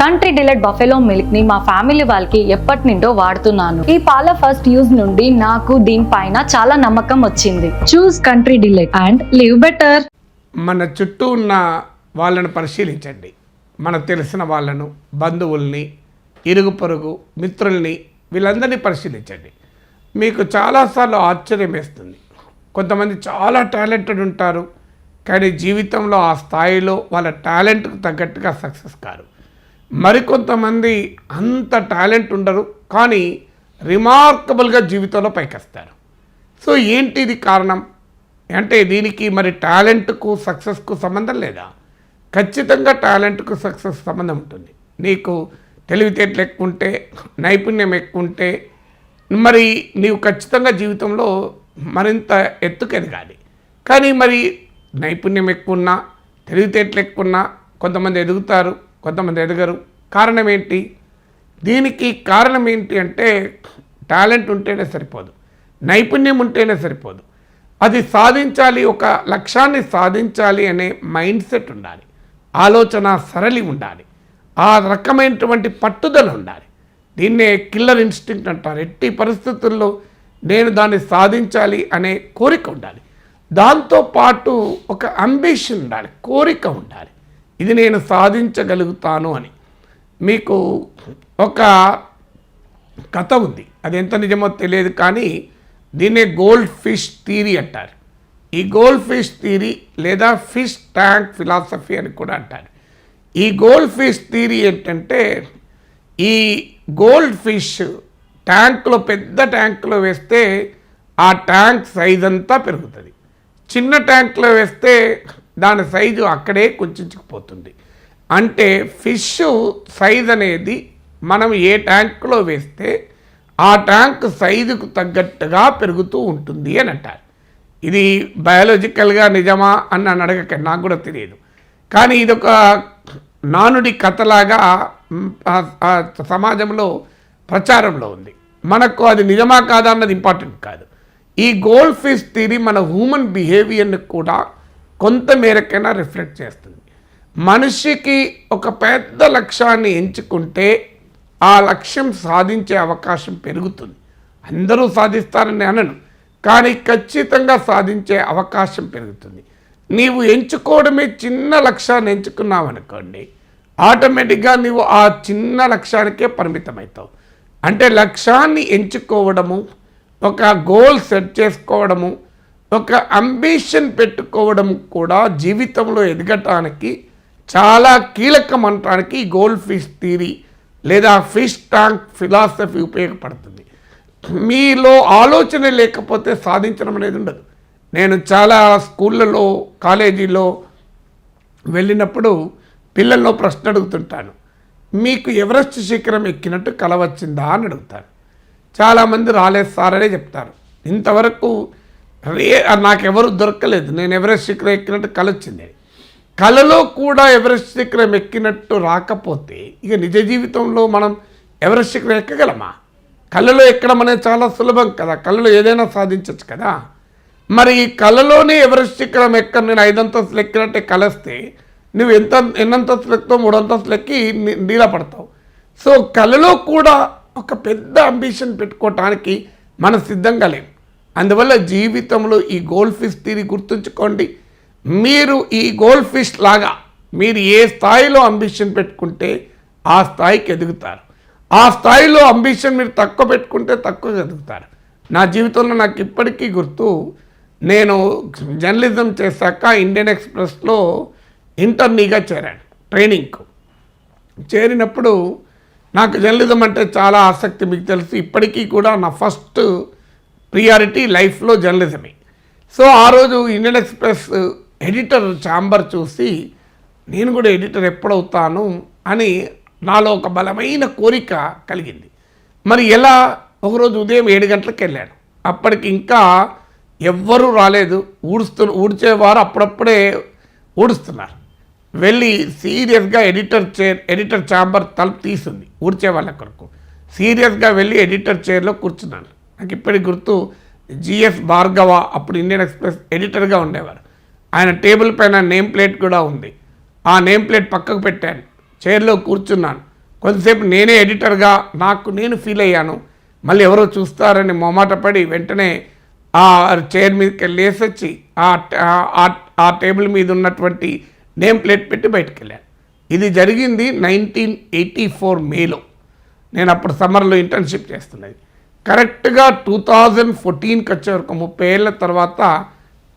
Country delight buffalo మిల్క్ని మా family వాళ్ళకి ఎప్పటి నుండో వాడుతున్నాను. ఈ పాల ఫస్ట్ యూజ్ నుండి నాకు దీనిపైన చాలా నమ్మకం వచ్చింది. Choose country delight and live better. మన చుట్టూ ఉన్న వాళ్ళను పరిశీలించండి. మనకు తెలిసిన వాళ్ళను బంధువుల్ని ఇరుగు పొరుగు మిత్రుల్ని వీళ్ళందరినీ పరిశీలించండి. మీకు చాలాసార్లు ఆశ్చర్యం వేస్తుంది. కొంతమంది చాలా టాలెంటెడ్ ఉంటారు. కానీ జీవితంలో ఆ స్థాయిలో వాళ్ళ టాలెంట్కు తగ్గట్టుగా సక్సెస్ కారు. మరికొంతమంది అంత టాలెంట్ ఉండరు కానీ రిమార్కబుల్గా జీవితంలో పైకొస్తారు. సో ఏంటి ఇది కారణం? అంటే దీనికి మరి టాలెంట్కు సక్సెస్కు సంబంధం లేదా? ఖచ్చితంగా టాలెంట్కు సక్సెస్ సంబంధం ఉంటుంది. నీకు తెలివితేటలు ఎక్కువ ఉంటే నైపుణ్యం ఎక్కువ ఉంటే మరి నీవు ఖచ్చితంగా జీవితంలో మరింత ఎత్తుకెదగాలి. కానీ మరి నైపుణ్యం ఎక్కువ ఉన్నా తెలివితేటలు ఎక్కువ ఉన్నా కొంతమంది ఎదుగుతారు కొంతమంది ఎదగరు. కారణం ఏంటి? దీనికి కారణం ఏంటి అంటే టాలెంట్ ఉంటేనే సరిపోదు. నైపుణ్యం ఉంటేనే సరిపోదు. అది సాధించాలి ఒక లక్ష్యాన్ని సాధించాలి అనే మైండ్ సెట్ ఉండాలి. ఆలోచన సరళి ఉండాలి. ఆ రకమైనటువంటి పట్టుదల ఉండాలి. దీన్నే కిల్లర్ ఇన్స్టింక్ట్ అంటారు. ఎట్టి పరిస్థితుల్లో నేను దాన్ని సాధించాలి అనే కోరిక ఉండాలి. దాంతోపాటు ఒక అంబిషన్ ఉండాలి కోరిక ఉండాలి. ఇది నేను సాధించగలుగుతాను అని. మీకు ఒక కథ ఉంది. అది ఎంత నిజమో తెలియదు కానీ దీన్నే గోల్డ్ ఫిష్ థీరీ అంటారు. ఈ గోల్డ్ ఫిష్ థీరీ లేదా ఫిష్ ట్యాంక్ ఫిలాసఫీ అని కూడా అంటారు. ఈ గోల్డ్ ఫిష్ థీరీ ఏంటంటే ఈ గోల్డ్ ఫిష్ ట్యాంక్లో పెద్ద ట్యాంక్లో వేస్తే ఆ ట్యాంక్ సైజ్ అంతా పెరుగుతుంది. చిన్న ట్యాంక్లో వేస్తే దాని సైజు అక్కడే కుంచుకుపోతుంది. అంటే ఫిష్ సైజ్ అనేది మనం ఏ ట్యాంక్లో వేస్తే ఆ ట్యాంక్ సైజుకు తగ్గట్టుగా పెరుగుతూ ఉంటుంది అని అంటారు. ఇది బయాలజికల్గా నిజమా అని నన్ను అడగక నాకు కూడా తెలియదు. కానీ ఇది ఒక నానుడి కథలాగా సమాజంలో ప్రచారంలో ఉంది. మనకు అది నిజమా కాదా అన్నది ఇంపార్టెంట్ కాదు. ఈ గోల్డ్ ఫిష్ థిరీ మన హ్యూమన్ బిహేవియర్ని కూడా కొంత మేరకైనా రిఫ్లెక్ట్ చేస్తుంది. మనిషికి ఒక పెద్ద లక్ష్యాన్ని ఎంచుకుంటే ఆ లక్ష్యం సాధించే అవకాశం పెరుగుతుంది. అందరూ సాధిస్తారని అనను కానీ ఖచ్చితంగా సాధించే అవకాశం పెరుగుతుంది. నీవు ఎంచుకోవడమే చిన్న లక్ష్యాన్ని ఎంచుకున్నావు అనుకోండి ఆటోమేటిక్గా నీవు ఆ చిన్న లక్ష్యానికే పరిమితమవుతావు. అంటే లక్ష్యాన్ని ఎంచుకోవడము ఒక గోల్ సెట్ చేసుకోవడము ఒక అంబిషన్ పెట్టుకోవడం కూడా జీవితంలో ఎదగటానికి చాలా కీలకం అనటానికి గోల్ ఫిష్ థీరీ లేదా ఫిష్ ట్యాంక్ ఫిలాసఫీ ఉపయోగపడుతుంది. మీలో ఆలోచన లేకపోతే సాధించడం అనేది ఉండదు. నేను చాలా స్కూళ్ళలో కాలేజీలో వెళ్ళినప్పుడు పిల్లల్లో ప్రశ్న అడుగుతుంటాను. మీకు ఎవరెస్ట్ శిఖరం ఎక్కినట్టు కల వచ్చిందా అని అడుగుతాను. చాలామంది రాలేదు సార్ అనే చెప్తారు. ఇంతవరకు రే నాకెవరు దొరకలేదు. నేను ఎవరెస్ట్ శిఖరం ఎక్కినట్టు కల వచ్చింది. కలలో కూడా ఎవరెస్ట్ శిఖరం ఎక్కినట్టు రాకపోతే ఇక నిజ జీవితంలో మనం ఎవరెస్ట్ శిఖరం ఎక్కగలమా? కళలో ఎక్కడం అనేది చాలా సులభం కదా. కళలో ఏదైనా సాధించవచ్చు కదా. మరి ఈ కళలోనే ఎవరెస్ట్ శిఖరం ఎక్క నేను ఐదంతస్తులు ఎక్కినట్టే కలస్తే నువ్వు ఎంత ఎన్నంతస్తులు ఎక్కుతావు మూడంతస్తులు ఎక్కి ని- నీలా పడతావు. సో కళలో కూడా ఒక పెద్ద అంబిషన్ పెట్టుకోవటానికి మనం సిద్ధంగా లేం. అందువల్ల జీవితంలో ఈ గోల్డ్ ఫిష్ తీరి గుర్తుంచుకోండి. మీరు ఈ గోల్డ్ ఫిష్ లాగా మీరు ఏ స్థాయిలో అంబిషన్ పెట్టుకుంటే ఆ స్థాయికి ఎదుగుతారు. ఆ స్థాయిలో అంబిషన్ మీరు తక్కువ పెట్టుకుంటే తక్కువ ఎదుగుతారు. నా జీవితంలో నాకు ఇప్పటికీ గుర్తు నేను జర్నలిజం చేశాక ఇండియన్ ఎక్స్ప్రెస్లో ఇంటర్నీగా చేరాను ట్రైనింగ్కు చేరినప్పుడు నాకు జర్నలిజం అంటే చాలా ఆసక్తి మీకు తెలుసు. ఇప్పటికీ కూడా నా ఫస్ట్ ప్రియారిటీ లైఫ్లో జర్నలిజమే. సో ఆ రోజు ఇండియన్ ఎక్స్ప్రెస్ ఎడిటర్ ఛాంబర్ చూసి నేను కూడా ఎడిటర్ ఎప్పుడవుతాను అని నాలో ఒక బలమైన కోరిక కలిగింది. మరి ఎలా? ఒకరోజు ఉదయం ఏడు గంటలకు వెళ్ళాను. అప్పటికి ఇంకా ఎవ్వరూ రాలేదు. ఊడుస్తు ఊడ్చేవారు అప్పుడప్పుడే ఊడుస్తున్నారు. వెళ్ళి సీరియస్గా ఎడిటర్ చైర్ ఎడిటర్ ఛాంబర్ తలుపు తీసింది ఊడ్చే వాళ్ళ కొరకు. సీరియస్గా వెళ్ళి ఎడిటర్ చైర్లో కూర్చున్నాను. నాకు ఇప్పటికి గుర్తు జిఎస్ భార్గవ అప్పుడు ఇండియన్ ఎక్స్ప్రెస్ ఎడిటర్గా ఉండేవారు. ఆయన టేబుల్ పైన నేమ్ ప్లేట్ కూడా ఉంది. ఆ నేమ్ ప్లేట్ పక్కకు పెట్టాను చైర్లో కూర్చున్నాను. కొంతసేపు నేనే ఎడిటర్గా నాకు నేను ఫీల్ అయ్యాను. మళ్ళీ ఎవరో చూస్తారని మొమాట పడి వెంటనే ఆ చైర్ మీదకి వెళ్ళి లేసొచ్చి ఆ- ఆ టేబుల్ మీద ఉన్నటువంటి నేమ్ ప్లేట్ పెట్టి బయటకు వెళ్ళాను ఇది జరిగింది నైన్టీన్ ఎయిటీ ఫోర్ మేలో. నేను అప్పుడు సమ్మర్లో ఇంటర్న్షిప్ చేస్తున్నది. కరెక్ట్గా టూ థౌజండ్ ఫోర్టీన్కి వచ్చే వరకు ముప్పై ఏళ్ళ తర్వాత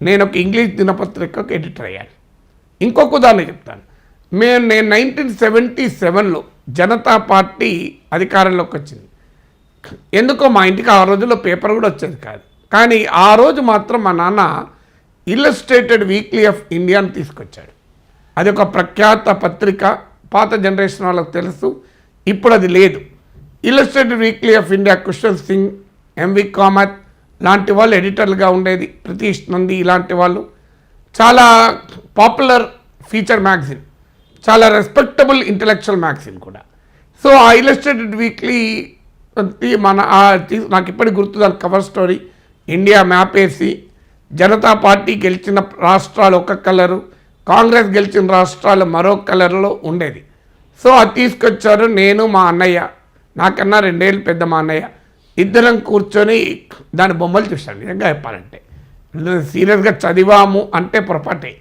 నేను ఒక ఇంగ్లీష్ దినపత్రికకు ఎడిటర్ అయ్యాను. ఇంకొక ఉదాహరణ చెప్తాను. మేము నేను నైన్టీన్ సెవెంటీ సెవెన్లో జనతా పార్టీ అధికారంలోకి వచ్చింది. ఎందుకో మా ఇంటికి ఆ రోజుల్లో పేపర్ కూడా వచ్చేది కాదు. కానీ ఆ రోజు మాత్రం మా నాన్న ఇల్లస్ట్రేటెడ్ వీక్లీ ఆఫ్ ఇండియాని తీసుకొచ్చాడు. అది ఒక ప్రఖ్యాత పత్రిక పాత జనరేషన్ వాళ్ళకి తెలుసు. ఇప్పుడు అది లేదు. Illustrated weekly of India Khushwant Singh M V Kamath లాంటి వాళ్ళు ఎడిటర్లుగా ఉండేది. ప్రతీష్ నంది ఇలాంటి వాళ్ళు. చాలా పాపులర్ ఫీచర్ మ్యాగజిన్ చాలా రెస్పెక్టబుల్ ఇంటలెక్చువల్ మ్యాగజిన్ కూడా. సో ఆ ఇలస్ట్రేటెడ్ వీక్లీ మన నాకు ఇప్పటికి గుర్తు దాని కవర్ స్టోరీ ఇండియా మ్యాప్ వేసి జనతా పార్టీ గెలిచిన రాష్ట్రాలు ఒక కలరు కాంగ్రెస్ గెలిచిన రాష్ట్రాలు మరో కలర్లో ఉండేది. సో అది తీసుకొచ్చారు నేను మా అన్నయ్య. నాకన్నా రెండేళ్ళు పెద్ద మా అన్నయ్య. ఇద్దరం కూర్చొని దాని బొమ్మలు చూశాను నిజంగా చెప్పాలంటే. సీరియస్గా చదివాము అంటే పొరపాటే.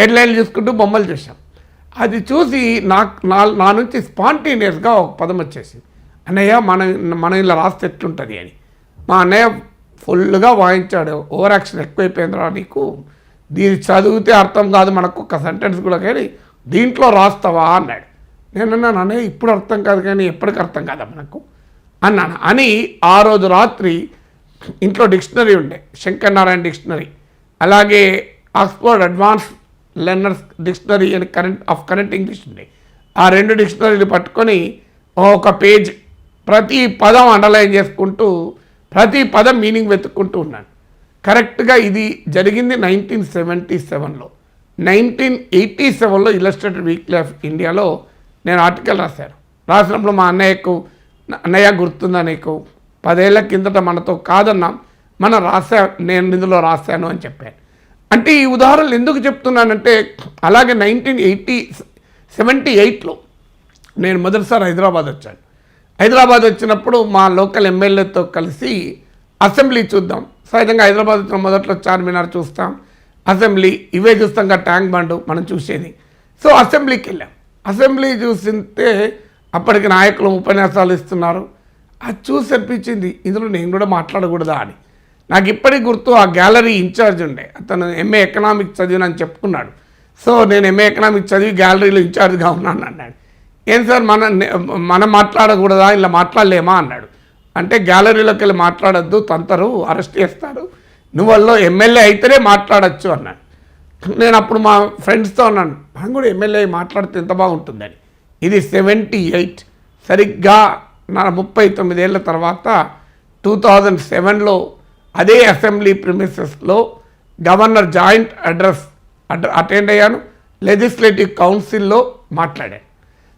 హెడ్లైన్లు చూసుకుంటూ బొమ్మలు చూసాం అది చూసి నాకు నా నా నుంచి స్పాంటేనియస్గా ఒక పదం వచ్చేసింది. అన్నయ్య మనం మనం ఇలా రాస్తే ఎట్లుంటుంది? అని. మా అన్నయ్య ఫుల్గా వాయించాడు ఓవర్ యాక్షన్ ఎక్కువైపోయిందిరా నీకు. దీన్ని చదివితే అర్థం కాదు మనకు ఒక సెంటెన్స్ కూడా కానీ దీంట్లో రాస్తావా? అన్నాడు. నేను అన్నాను ఇప్పుడు అర్థం కాదు కానీ ఎప్పటికి అర్థం కాదా మనకు? అన్నాను. అని ఆ రోజు రాత్రి ఇంట్లో డిక్షనరీ ఉండే శంకర్ నారాయణ డిక్షనరీ. అలాగే Oxford advance learners dictionary and current of current English ఉండే. ఆ రెండు డిక్షనరీలు పట్టుకొని ఒక పేజ్ ప్రతి పదం అండర్లైన్ చేసుకుంటూ ప్రతి పదం మీనింగ్ వెతుక్కుంటూ ఉన్నాను. కరెక్ట్గా ఇది జరిగింది నైన్టీన్ సెవెంటీ సెవెన్లో. నైన్టీన్ ఎయిటీ సెవెన్లో ఇలస్ట్రేటెడ్ వీక్లీ ఆఫ్ ఇండియాలో నేను ఆర్టికల్ రాశాను. రాసినప్పుడు మా అన్నయ్యకు అన్నయ్య గుర్తుందా నీకు? పదేళ్ళ కిందట మనతో కాదన్నాం మనం రాశా నేను ఇందులో రాశాను అని చెప్పాను. అంటే ఈ ఉదాహరణలు ఎందుకు చెప్తున్నానంటే అలాగే నైన్టీన్ ఎయిటీ సెవెంటీ ఎయిట్లో నేను మొదటిసారి హైదరాబాద్ వచ్చాను. హైదరాబాద్ వచ్చినప్పుడు మా లోకల్ ఎమ్మెల్యేతో కలిసి అసెంబ్లీ చూద్దాం సహజంగా హైదరాబాద్ మొదట్లో చార్మినార్ చూస్తాం. అసెంబ్లీ ఇవే చూస్తాం కదా ట్యాంక్ బండ్ మనం చూసేది. సో అసెంబ్లీకి వెళ్ళాం. అసెంబ్లీ చూసింటే అప్పటికి నాయకులు ఉపన్యాసాలు ఇస్తున్నారు. అది చూసి అనిపించింది ఇందులో నేను కూడా మాట్లాడకూడదా అని. నాకు ఇప్పటికి గుర్తు ఆ గ్యాలరీ ఇన్ఛార్జ్ ఉండే. అతను ఎంఏ ఎకనామిక్స్ చదివినని చెప్పుకున్నాడు. సో నేను ఎంఏ ఎకనామిక్స్ చదివి గ్యాలరీలో ఇన్ఛార్జ్గా ఉన్నాను అన్నాడు. ఏం సార్ మన మనం మాట్లాడకూడదా? ఇలా మాట్లాడలేమా? అన్నాడు. అంటే గ్యాలరీలోకి వెళ్ళి మాట్లాడొద్దు తంతరు అరెస్ట్ చేస్తారు. నువ్వల్లో ఎమ్మెల్యే అయితేనే మాట్లాడచ్చు అన్నాడు. నేను అప్పుడు మా ఫ్రెండ్స్తో అన్నాను మనం కూడా ఎమ్మెల్యే మాట్లాడితే ఎంత బాగుంటుందని. ఇది సెవెంటీ ఎయిట్. సరిగ్గా నా ముప్పై తొమ్మిదేళ్ళ తర్వాత టూ థౌజండ్ సెవెన్లో అదే అసెంబ్లీ ప్రిమిసెస్లో గవర్నర్ జాయింట్ అడ్రస్ అటెండ్ అయ్యాను. లెజిస్లేటివ్ కౌన్సిల్లో మాట్లాడాను.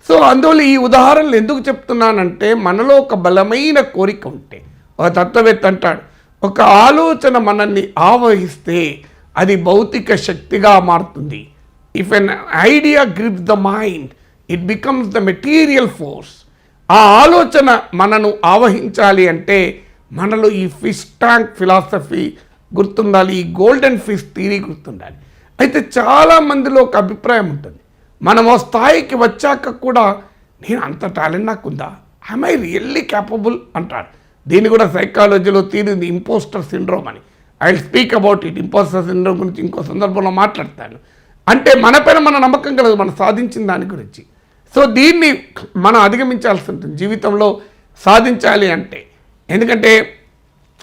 సో అందువల్ల ఈ ఉదాహరణలు ఎందుకు చెప్తున్నానంటే మనలో ఒక బలమైన కోరిక ఉంటే. ఒక తత్వవేత్త అంటాడు ఒక ఆలోచన మనల్ని ఆవహిస్తే అది భౌతిక శక్తిగా మారుతుంది. If an idea grips the mind it becomes the material force ఆ ఆలోచన మనను ఆవహించాలి అంటే మనలో ఈ ఫిష్ ట్యాంక్ ఫిలాసఫీ గుర్తుండాలి ఈ గోల్డెన్ ఫిష్ థీరీ గుర్తుండాలి. అయితే చాలా మందిలో ఒక అభిప్రాయం ఉంటుంది. మనం ఆ స్థాయికి వచ్చాక కూడా నేను అంత టాలెంట్ నాకు ఉందా? ఐ రియల్లీ క్యాపబుల్ అంటాడు. దీన్ని కూడా సైకాలజీలో తీరింది ఇంపోస్టర్ సిండ్రోమ్ అని. I speak about it impostor syndrome గురించి ఇంకో సందర్భంలో మాట్లాడతాను. అంటే మన పైన మన నమ్మకం కలదు మనం సాధించిన దాని గురించి. సో దీన్ని మనం అధిగమించాల్సి ఉంటుంది. జీవితంలో సాధించాలి అంటే. ఎందుకంటే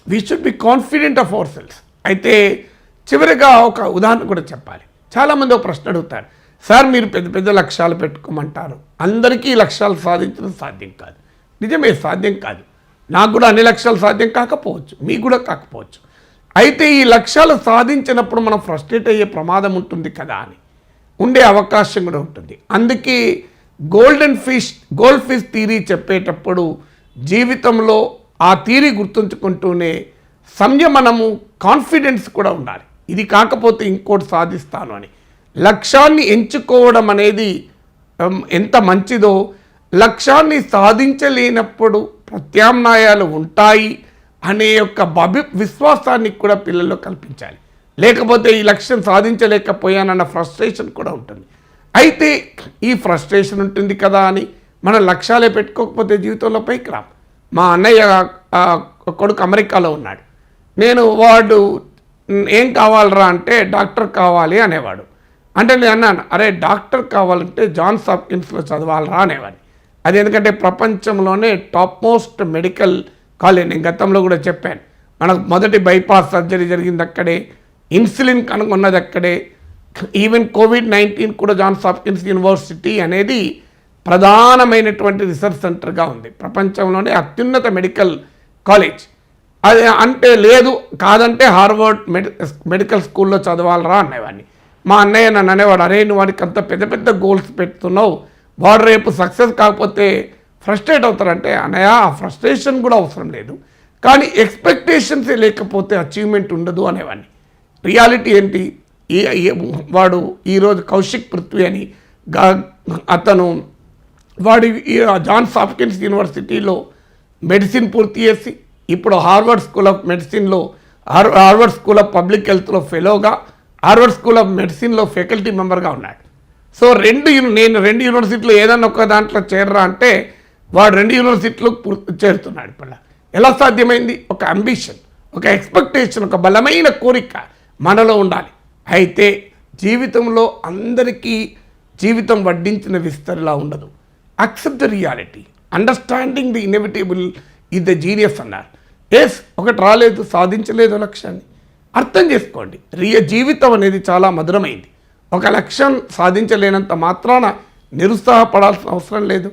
we should be confident of our selves అయితే చివరిగా ఒక ఉదాహరణ కూడా చెప్పాలి. చాలామంది ఒక ప్రశ్న అడుగుతారు. సార్ మీరు పెద్ద పెద్ద లక్ష్యాలు పెట్టుకోమంటారు. అందరికీ ఈ లక్ష్యాలు సాధించడం సాధ్యం కాదు. నిజమే సాధ్యం కాదు. నాకు కూడా అన్ని లక్ష్యాలు సాధ్యం కాకపోవచ్చు మీకు కూడా కాకపోవచ్చు. అయితే ఈ లక్ష్యాలు సాధించినప్పుడు మనం ఫ్రస్ట్రేట్ అయ్యే ప్రమాదం ఉంటుంది కదా అని. ఉండే అవకాశం కూడా ఉంటుంది. అందుకే golden fish gold fish theory చెప్పేటప్పుడు జీవితంలో ఆ థీరీ గుర్తుంచుకుంటూనే సంయమనము కాన్ఫిడెన్స్ కూడా ఉండాలి. ఇది కాకపోతే ఇంకోటి సాధిస్తాను అని. లక్ష్యాన్ని ఎంచుకోవడం అనేది ఎంత మంచిదో లక్ష్యాన్ని సాధించలేనప్పుడు ప్రత్యామ్నాయాలు ఉంటాయి అనే యొక్క భవి విశ్వాసాన్ని కూడా పిల్లల్లో కల్పించాలి. లేకపోతే ఈ లక్ష్యం సాధించలేకపోయానన్న ఫ్రస్ట్రేషన్ కూడా ఉంటుంది. అయితే ఈ ఫ్రస్ట్రేషన్ ఉంటుంది కదా అని మన లక్ష్యాలే పెట్టుకోకపోతే జీవితంలో పైకి రాం మా అన్నయ్య కొడుకు అమెరికాలో ఉన్నాడు. నేను వాడు ఏం కావాలరా? అంటే డాక్టర్ కావాలి అనేవాడు. అంటే నేను అన్నాను అరే డాక్టర్ కావాలంటే జాన్స్ హాప్కిన్స్లో చదవాలరా అనేవాడిని. అది ఎందుకంటే ప్రపంచంలోనే టాప్ మోస్ట్ మెడికల్ కాలేజ్ నేను గతంలో కూడా చెప్పాను. మనకు మొదటి బైపాస్ సర్జరీ జరిగింది అక్కడే ఇన్సులిన్ కనుగొన్నది అక్కడే. ఈవెన్ కోవిడ్ నైన్టీన్ కూడా జాన్స్ హాప్కిన్స్ యూనివర్సిటీ అనేది ప్రధానమైనటువంటి రీసెర్చ్ సెంటర్గా ఉంది. ప్రపంచంలోనే అత్యున్నత మెడికల్ కాలేజ్. అది అంటే లేదు కాదంటే హార్వర్డ్ మెడి మెడికల్ స్కూల్లో చదవాలరా అనేవాడిని. మా అన్నయ్య నన్ను అనేవాడు అరే నువ్వు వాడికి అంత పెద్ద పెద్ద గోల్స్ పెడుతున్నావు. వాడు రేపు సక్సెస్ కాకపోతే ఫ్రస్ట్రేట్ అవుతారంటే అన్నయ్య ఆ ఫ్రస్ట్రేషన్ కూడా అవసరం లేదు. కానీ ఎక్స్పెక్టేషన్సే లేకపోతే అచీవ్మెంట్ ఉండదు అనేవాడిని. రియాలిటీ ఏంటి? ఈ వాడు ఈరోజు కౌశిక్ పృథ్వీ అని అతను వాడి ఈ జాన్స్ హాప్కిన్స్ యూనివర్సిటీలో మెడిసిన్ పూర్తి చేసి ఇప్పుడు హార్వర్డ్ స్కూల్ ఆఫ్ మెడిసిన్లో హార్వర్డ్ స్కూల్ ఆఫ్ పబ్లిక్ హెల్త్లో ఫెలోగా హార్వర్డ్ స్కూల్ ఆఫ్ మెడిసిన్లో ఫ్యాకల్టీ మెంబర్గా ఉన్నాడు. సో రెండు నేను రెండు యూనివర్సిటీలో ఏదన్నా ఒక దాంట్లో చేరరా అంటే వాడు రెండు యూనివర్సిటీలో చేరుతున్నాడు ఇప్పుడు ఎలా సాధ్యమైంది? ఒక అంబిషన్ ఒక ఎక్స్పెక్టేషన్ ఒక బలమైన కోరిక మనలో ఉండాలి. అయితే జీవితంలో అందరికీ జీవితం వడ్డించిన విస్తరిలా ఉండదు. Accept the reality. Understanding the inevitable is the genius అన్నారు. ఎస్ ఒకటి రాలేదు సాధించలేదు లక్ష్యాన్ని. అర్థం చేసుకోండి. రియ జీవితం అనేది చాలా మధురమైంది. ఒక లక్ష్యం సాధించలేనంత మాత్రాన నిరుత్సాహపడాల్సిన అవసరం లేదు.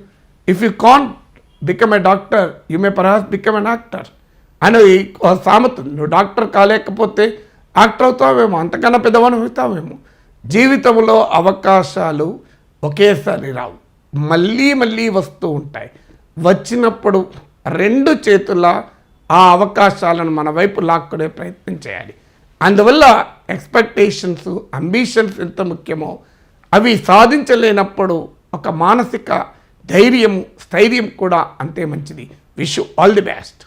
If you can't become a doctor you may perhaps become an actor అని ఒక సామెత నువ్వు డాక్టర్ కాలేకపోతే యాక్టర్ అవుతావేమో అంతకన్నా పెద్దవాడు అవుతావేమో. జీవితంలో అవకాశాలు ఒకేసారి రావు. మళ్ళీ మళ్ళీ వస్తూ ఉంటాయి. వచ్చినప్పుడు రెండు చేతుల ఆ అవకాశాలను మన వైపు లాక్కునే ప్రయత్నం చేయాలి. అందువల్ల ఎక్స్పెక్టేషన్స్ అంబిషన్స్ ఎంత ముఖ్యమో అవి సాధించలేనప్పుడు ఒక మానసిక ధైర్యం స్థైర్యం కూడా అంతే మంచిది. Wish all the best